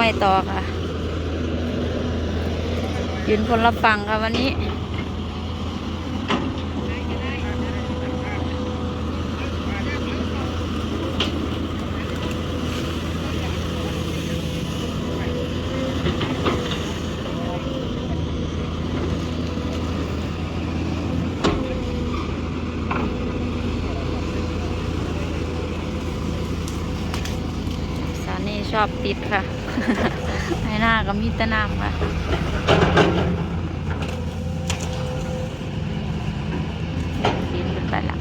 ห้วยต่อค่ะ ยืนคนละฝั่งค่ะวันนี้สานี่ชอบติดค่ะ ในหน้าก็มีแตะน้ำค่ะดินขึ้นไปละ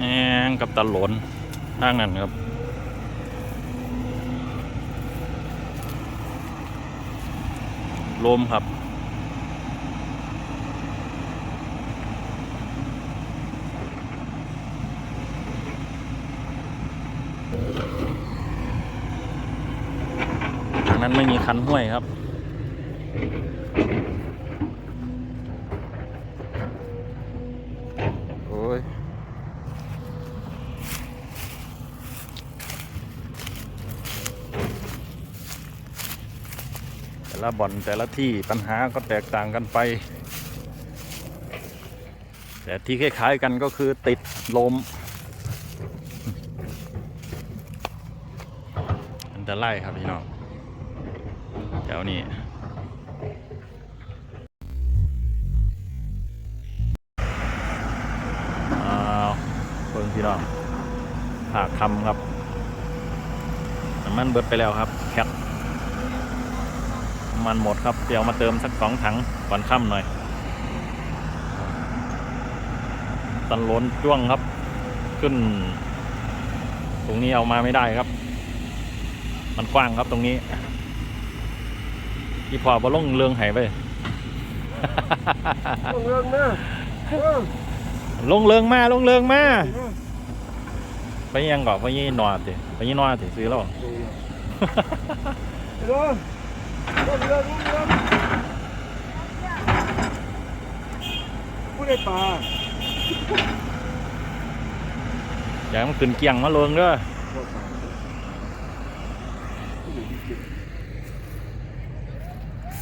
แองกับตะหลนทางนั้นครับลมครับ ทางนั้นไม่มีคันห้วยครับ ละบ่อนแต่ละที่ปัญหาก็แตกต่างกันไป แต่ที่คล้ายๆกันก็คือติดลมอันตรายครับพี่น้องแถวนี้เพิ่งพี่น้องผากคำครับ น้ำมันเบิดไปแล้วครับแคทำมันหมดครับเดี๋ยวมาเติมสักสองถังก่อนค่ำหน่อยตันล้นจ้วงครับ ขึ้น ตรงนี้เอามาไม่ได้ครับ มันกว้างครับตรงนี้ที่พอบอลงเรืองหายไปลงเรืองนะเออลงเรืองมาลงเรืองมาไปยังก่อนไปยี่นอติไปยี่นอติซื้อแล้ว ผู้ได้ปลาอย่ามันขึ้นเกียงมาเรืองเด้อ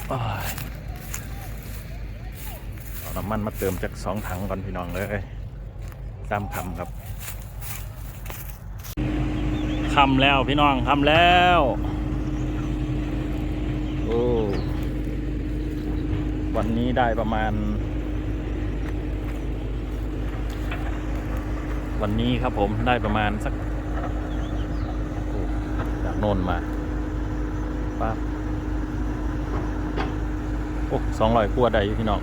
โอ้ยเอาน้ำมันมาเติมจากสองถังก่อนพี่น้องเลยตามคำครับคำแล้วพี่น้องคำแล้ว โอ้วันนี้ได้ประมาณ วันนี้ครับผมได้ประมาณสักจากโนนมาป๊บโอ้สองร้อยกว่าได้อยู่พี่น้อง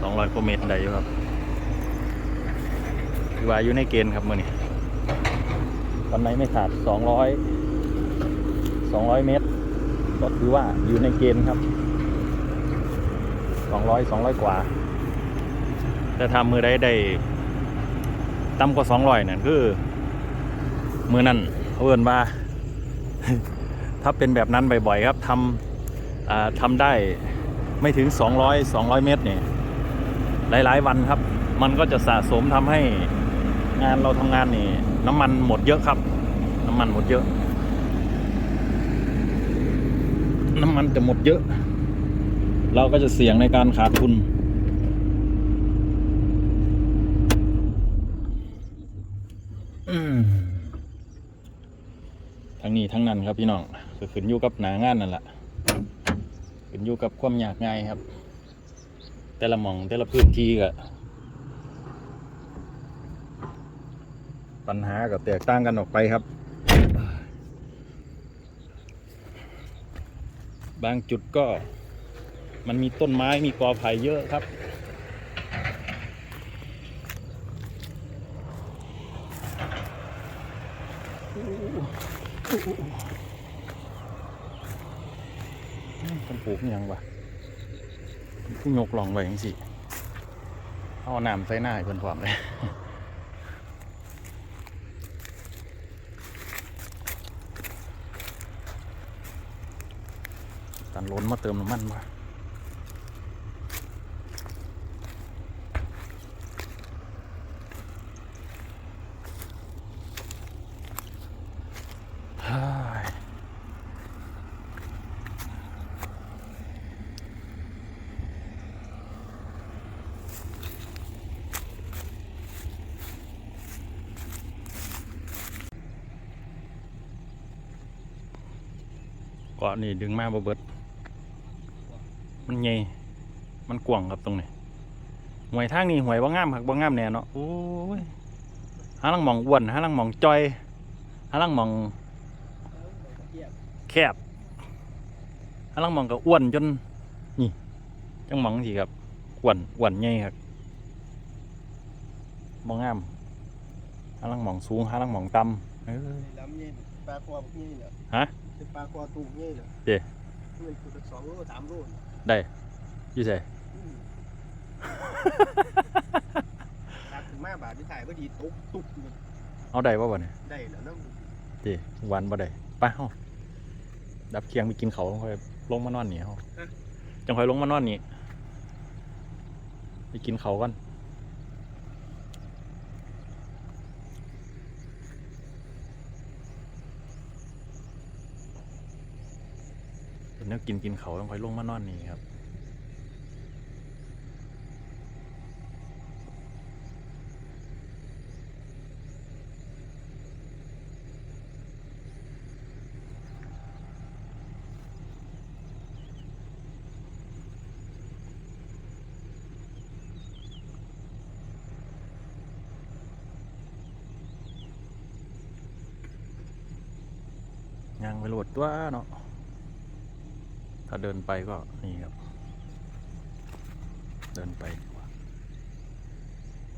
สองร้อยกว่าเมตรได้อยู่ครับถือว่าอยู่ในเกณฑ์ครับมื่อนี้วันไหนไม่ขาดสองร้อยสองร้อยเมตร ก็ถือว่าอยู่ในเกณฑ์ครับสองร้อยสองร้อยกว่า แต่ทำมือได้ได้ต่ำกว่าสองร้อยนั่นคือ มือนั่นเขาเอินว่า ถ้าเป็นแบบนั้นบ่อยๆครับทำทำได้ไม่ถึง 200 200 เมตรเนี่ยหลาย ๆ วันครับ มันก็จะสะสมทำให้งานเราทำงานนี่น้ำมันหมดเยอะครับ น้ำมันหมดเยอะ น้ำมันจะหมดเยอะ เราก็จะเสี่ยงในการขาดทุน ทั้งนี้ทั้งนั้นครับพี่น้องก็ขึ้นอยู่กับหนางานนั่นแหละขึ้นอยู่กับความยากง่ายครับ แต่ละหมองแต่ละพื้นที่ก็ปัญหาก็แตกต่างกันออกไปครับ บางจุดก็มันมีต้นไม้มีกอไผ่เยอะครับคนปลูกยังวะพี่ยกลองไว้ยังสิ เอาน้ำใส่หน้าให้เพิ่นพร้อมเลยันล้นมาเติมน้ำมันมาเฮ้ยเกาะนี่ดึงมาบ่เบิด มันใหญ่มันกว้างครับตรงนี้หวยทางนี้หวยว่างามหักว่างามแน่เนาะโอ้ยหาลังหมองอ้วนหาลังหมองจอยหาลังหมองแคบหาลังหมองก็อ้วนจนนี่จังหมองสิครับอ้วนอ้วนใหญ่ครับบ่งามหาลังหมองสูงหาลังหมองต่ำเอ้ยลำนี่ปลาคอพวกนี้เนี่ยฮะเป็นปลาคอตูนี่เนี่ยเด้มันคือสองโลสามโลน่ะ ได้อยู่ใส่อืมตัดถึงมาบาทที่ถ่ายพอดีตุ๊บตุ๊บมันเอาได้ป่ะวะเนี่ยได้แล้วเนาะดีวันบ่ได้ไปเฮาดับเคียงไปกินเขาวค่อยลงมานอนนี่เฮาจังค่อยลงมานอนนี่ไปกินเขาวกัน เดี๋ยกินกินเขาต้องคอยลงมานอนนี่ครับยังไปโหลดตัวเนาะ ถ้าเดินไปก็นี่ครับ เดินไปดีกว่า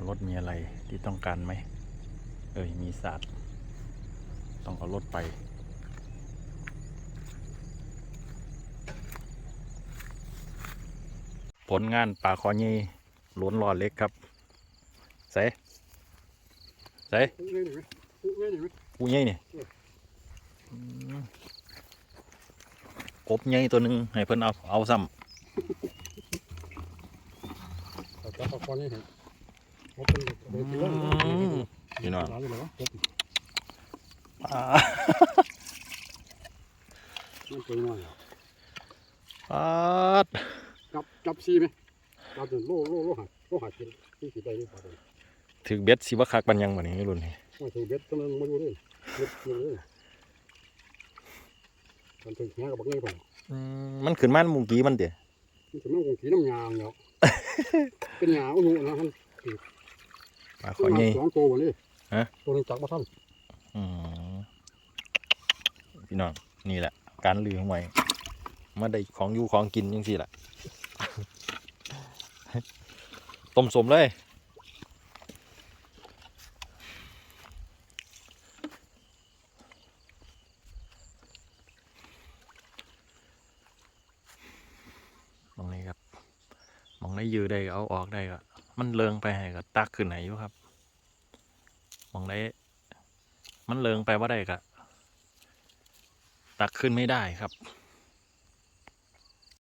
รถมีอะไรที่ต้องการไหมเอ้ยมีศาสตร์ต้องเอารถไปผลงานป่าคอยีล้วนรอดเล็กครับใส่ใส่ปุ๊บเลยนี่ไหมปุ๊บเลยนี่ไหม กูใหญ่นี่อืมอืมกบใหญ่ตัวหนึ่งให้เพิ่นเอาเอาซ้เอาจับปลาคอนี่เห็นว่าเป็นเบอร์ที่ว่าำพี่น้องร้านอยู่ไหนวะปุ๊บอ่ามันเป็นน้อยอะอ่าดจับจับซีไหมจับจนโลโลโลหักโลหักกินที่สีใดนี่ปลาตัวนี้ถึกเบ็ดสิว่าคักปันยังบ่นี้รุ่นนี้ว่าถือเบ็ดตัวนึงมาอยู่เลยเบ็ดอยู่เลย มันถึงแง่กับบักเงี้ยผมอืมมันขึ้นมาหมุงกี้มันเดี๋ยมันจะมันคงสีน้ำยางเนาะ เป็นยาอุ้ยนะท่านปลาคอใหญ่ สองตัววันนี้ฮะ ตัวนึงจักมาท่านอืมพี่น้องนี่แหละ การลือหวยมาได้ของอยู่ของกินยังสิล่ะต้มสมเลย มองนี้ครับ ได้ยือได้เอาออกได้ก็มันเลิงไปให้ก็ตักขึ้นไหนอยู่ครับมองได้มันเลิงไปว่าได้ก็ตักขึ้นไม่ได้ครับ